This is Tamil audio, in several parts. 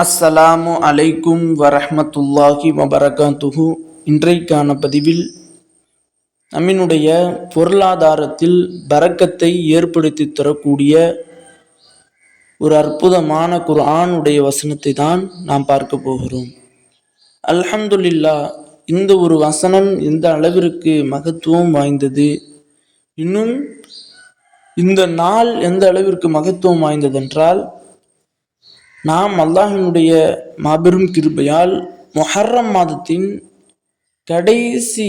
அஸ்ஸலாமு அலைக்கும் வரஹ்மத்துல்லாஹி வபரகாத்துஹு. இன்றைக்கான பதிவில் நம்மினுடைய பொருளாதாரத்தில் பறக்கத்தை ஏற்படுத்தி தரக்கூடிய ஒரு அற்புதமான குர்ஆனுடைய வசனத்தை தான் நாம் பார்க்க போகிறோம். அல்ஹம்துலில்லா இந்த ஒரு வசனம் எந்த அளவிற்கு மகத்துவம் வாய்ந்தது? இன்னும் இந்த நாள் எந்த அளவிற்கு மகத்துவம் வாய்ந்ததென்றால் நாம் அல்லாஹினுடைய மாபெரும் கிருபையால் மொஹர்ரம் மாதத்தின் கடைசி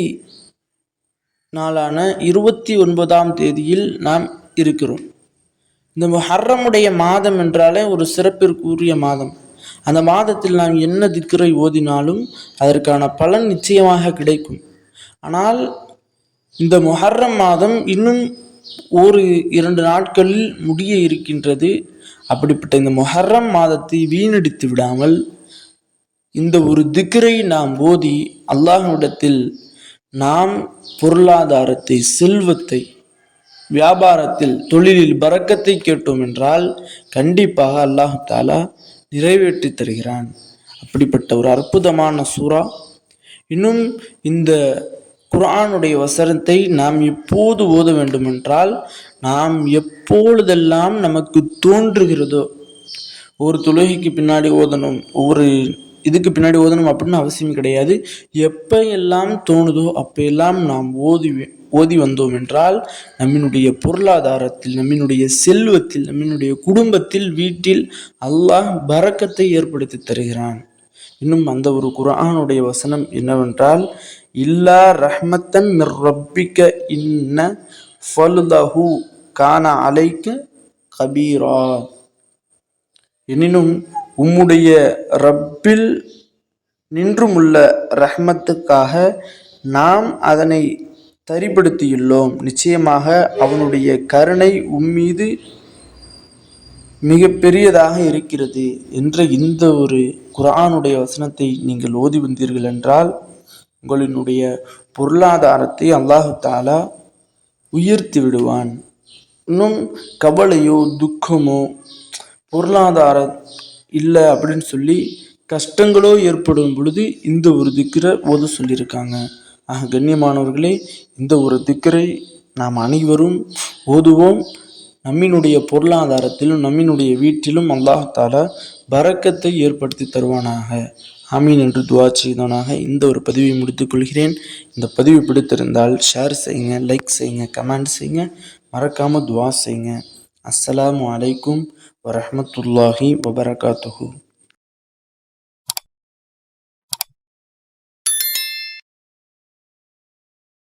நாளான இருபத்தி ஒன்பதாம் தேதியில் நாம் இருக்கிறோம். இந்த முஹர்ரமுடைய மாதம் என்றாலே ஒரு சிறப்பிற்குரிய மாதம். அந்த மாதத்தில் நாம் என்ன திக்கரை ஓதினாலும் அதற்கான பலன் நிச்சயமாக கிடைக்கும். ஆனால் இந்த முஹர்ரம் மாதம் இன்னும் ஒரு இரண்டு நாட்களில் முடிய இருக்கின்றது. அப்படிப்பட்ட இந்த மொஹர்ரம் மாதத்தை வீணடித்து விடாமல் இந்த ஒரு திக்கரை நாம் ஓதி அல்லாஹ்விடத்தில் நாம் பொருளாதாரத்தை செல்வத்தை வியாபாரத்தில் தொழிலில் பறக்கத்தை கேட்டோம் என்றால் கண்டிப்பாக அல்லாஹு தாலா நிறைவேற்றி தருகிறான். அப்படிப்பட்ட ஒரு அற்புதமான சூறா. இன்னும் இந்த குரானுடைய வசனத்தை நாம் எப்போது ஓத வேண்டுமென்றால் நாம் எப்பொழுதெல்லாம் நமக்கு தோன்றுகிறதோ ஒரு தொழுகைக்கு பின்னாடி ஓதணும் ஒவ்வொரு இதுக்கு பின்னாடி ஓதணும் அப்படின்னு அவசியம் கிடையாது. எப்போ எல்லாம் தோணுதோ அப்பெல்லாம் நாம் ஓதி ஓதி வந்தோம் என்றால் நம்மினுடைய பொருளாதாரத்தில் நம்மினுடைய செல்வத்தில் நம்மினுடைய குடும்பத்தில் வீட்டில் அல்லாஹ் பறக்கத்தை ஏற்படுத்தி தருகிறான். இன்னும் அந்த ஒரு குரானுடைய வசனம் என்னவென்றால் இல்லா ரஹ்மத்தன் மிர் ரப்பிக்க இன்ன ஃபலுதஹு கான அலைக்க கபீரா. எனினும் உம்முடைய ரப்பில் நின்றுமுள்ள ரஹ்மத்துக்காக நாம் அதனை தரிப்படுத்தியுள்ளோம். நிச்சயமாக அவனுடைய கருணை உம்மீது மிக பெரியதாக இருக்கிறது என்ற இந்த ஒரு குரானுடைய வசனத்தை நீங்கள் ஓதி வந்தீர்கள் என்றால் உங்களினுடைய பொருளாதாரத்தை அல்லாஹு தாலா உயர்த்தி விடுவான். இன்னும் கவலையோ துக்கமோ பொருளாதார இல்லை அப்படின்னு சொல்லி கஷ்டங்களோ ஏற்படும் பொழுது இந்த ஒரு திக்கரை ஓத சொல்லியிருக்காங்க. ஆக கண்ணியமானவர்களே இந்த ஒரு திக்கரை நாம் அனைவரும் ஓதுவோம். நம்மினுடைய பொருளாதாரத்திலும் நம்மினுடைய வீட்டிலும் அல்லாஹால பறக்கத்தை ஏற்படுத்தி தருவானாக. ஆமீன் என்று துவா செய்தவனாக இந்த ஒரு பதிவை முடித்துக்கொள்கிறேன் இந்த பதிவு பிடித்திருந்தால் ஷேர் செய்யுங்க லைக் செய்யுங்க கமெண்ட் செய்யுங்க. மறக்காமல் துவா செய்யுங்க. அஸ்ஸலாமு அலைக்கும் வரமத்துல்லாஹி வபரகாத்துஹூ.